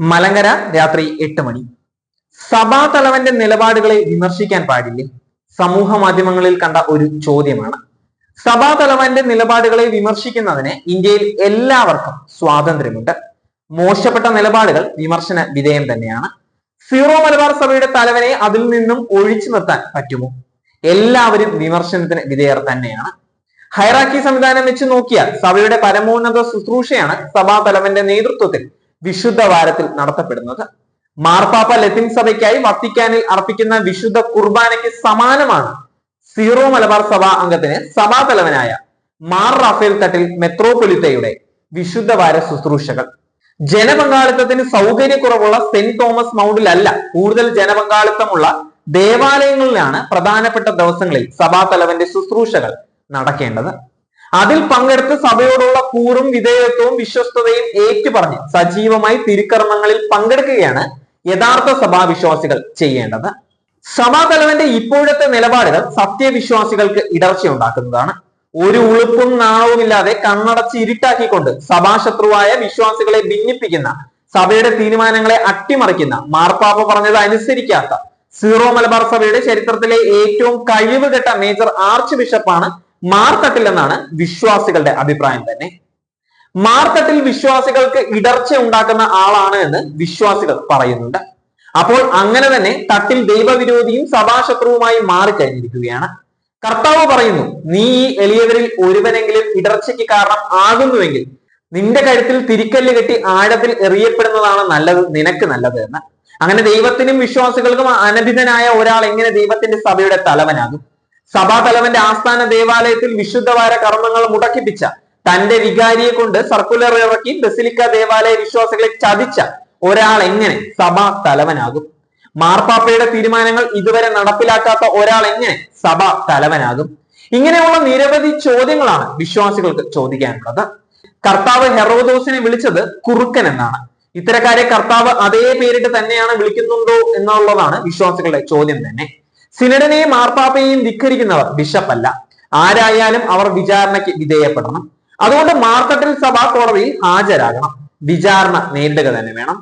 മലങ്കര രാത്രി എട്ട് മണി. സഭാ തലവന്റെ നിലപാടുകളെ വിമർശിക്കാൻ പാടില്ലേ? സമൂഹ മാധ്യമങ്ങളിൽ കണ്ട ഒരു ചോദ്യമാണ്. സഭാ തലവന്റെ നിലപാടുകളെ വിമർശിക്കുന്നതിന് ഇന്ത്യയിൽ എല്ലാവർക്കും സ്വാതന്ത്ര്യമുണ്ട്. മോശപ്പെട്ട നിലപാടുകൾ വിമർശന വിധേയം തന്നെയാണ്. സീറോ മലബാർ സഭയുടെ തലവനെ അതിൽ നിന്നും ഒഴിച്ചു നിർത്താൻ പറ്റുമോ? എല്ലാവരും വിമർശനത്തിന് വിധേയർ തന്നെയാണ്. ഹൈറാക്കി സംവിധാനം വെച്ച് നോക്കിയാൽ സഭയുടെ പരമോന്നത ശുശ്രൂഷയാണ് സഭാ തലവന്റെ നേതൃത്വത്തിൽ വിശുദ്ധ വാരത്തിൽ നടത്തപ്പെടുന്നത്. മാർപ്പാപ്പ ലത്തിൻ സഭയ്ക്കായി വത്തിക്കാനിൽ അർപ്പിക്കുന്ന വിശുദ്ധ കുർബാനയ്ക്ക് സമാനമാണ് സീറോ മലബാർ സഭാ അംഗത്തിന് സഭാ തലവനായ മാർ റാഫേൽ തട്ടിൽ മെത്രോപൊലിത്തയുടെ വിശുദ്ധ വാര ശുശ്രൂഷകൾ. ജനപങ്കാളിത്തത്തിന് സൗകര്യക്കുറവുള്ള സെന്റ് തോമസ് മൗണ്ടിലല്ല കൂടുതൽ ജനപങ്കാളിത്തമുള്ള ദേവാലയങ്ങളിലാണ് പ്രധാനപ്പെട്ട ദിവസങ്ങളിൽ സഭാ തലവന്റെ ശുശ്രൂഷകൾ നടക്കേണ്ടത്. അതിൽ പങ്കെടുത്ത് സഭയോടുള്ള കൂറും വിധേയത്വവും വിശ്വസ്തതയും ഏറ്റുപറഞ്ഞ് സജീവമായി തിരുക്കർമ്മങ്ങളിൽ പങ്കെടുക്കുകയാണ് യഥാർത്ഥ സഭാവിശ്വാസികൾ ചെയ്യേണ്ടത്. സഭാതലവന്റെ ഇപ്പോഴത്തെ നിലപാടുകൾ സത്യവിശ്വാസികൾക്ക് ഇടർച്ചയുണ്ടാക്കുന്നതാണ്. ഒരു ഉളുപ്പും നാണവുമില്ലാതെ കണ്ണടച്ച് ഇരുട്ടാക്കിക്കൊണ്ട് സഭാശത്രുവായ വിശ്വാസികളെ ഭിന്നിപ്പിക്കുന്ന സഭയുടെ തീരുമാനങ്ങളെ അട്ടിമറിക്കുന്ന മാർപ്പാപ്പ പറഞ്ഞത് അനുസരിക്കാത്ത സീറോ മലബാർ സഭയുടെ ചരിത്രത്തിലെ ഏറ്റവും കഴിവുകെട്ട മേജർ ആർച്ച് ബിഷപ്പാണ് മാർത്തട്ടിൽ എന്നാണ് വിശ്വാസികളുടെ അഭിപ്രായം തന്നെ. മാർത്തട്ടിൽ വിശ്വാസികൾക്ക് ഇടർച്ച ഉണ്ടാക്കുന്ന ആളാണ് എന്ന് വിശ്വാസികൾ പറയുന്നുണ്ട്. അപ്പോൾ അങ്ങനെ തന്നെ തട്ടിൽ ദൈവവിരോധിയും സഭാശത്രുവുമായി മാറിക്കഴിഞ്ഞിരിക്കുകയാണ്. കർത്താവ് പറയുന്നു നീ ഈ എളിയവരിൽ ഒരുവനെങ്കിലും ഇടർച്ചയ്ക്ക് കാരണം ആകുന്നുവെങ്കിൽ നിന്റെ കഴുത്തിൽ തിരിക്കല്ല് കെട്ടി ആഴത്തിൽ എറിയപ്പെടുന്നതാണ് നല്ലത് നിനക്ക് നല്ലത് എന്ന്. അങ്ങനെ ദൈവത്തിനും വിശ്വാസികൾക്കും അനഭിതനായ ഒരാൾ എങ്ങനെ ദൈവത്തിന്റെ സഭയുടെ തലവനാകും? സഭാ തലവന്റെ ആസ്ഥാന ദേവാലയത്തിൽ വിശുദ്ധവാര കർമ്മങ്ങൾ മുടക്കിപ്പിച്ച തന്റെ വികാരിയെ കൊണ്ട് സർക്കുലർ ഇറക്കി ബസിലിക്ക ദേവാലയ വിശ്വാസികളെ ചതിച്ച ഒരാൾ എങ്ങനെ സഭാ തലവനാകും മാർപ്പാപ്പയുടെ തീരുമാനങ്ങൾ ഇതുവരെ നടപ്പിലാക്കാത്ത ഒരാൾ എങ്ങനെ സഭ തലവനാകും ഇങ്ങനെയുള്ള നിരവധി ചോദ്യങ്ങളാണ് വിശ്വാസികൾക്ക് ചോദിക്കാനുള്ളത്. കർത്താവ് ഹെറോദോസിനെ വിളിച്ചത് കുറുക്കൻ എന്നാണ്. ഇത്തരക്കാരെ കർത്താവ് അതേ പേരിട്ട് തന്നെയാണ് വിളിക്കുന്നുണ്ടോ എന്നുള്ളതാണ് വിശ്വാസികളുടെ ചോദ്യം തന്നെ. സിനഡിനെയും മാർപ്പാപ്പയെയും ധിക്കരിക്കുന്നവർ ബിഷപ്പല്ല ആരായാലും അവർ വിചാരണയ്ക്ക് വിധേയപ്പെടണം. അതുകൊണ്ട് മാർത്തട്ടിൽ സഭാ കോടതിയിൽ ഹാജരാകണം. വിചാരണ നേരിടുക തന്നെ വേണം.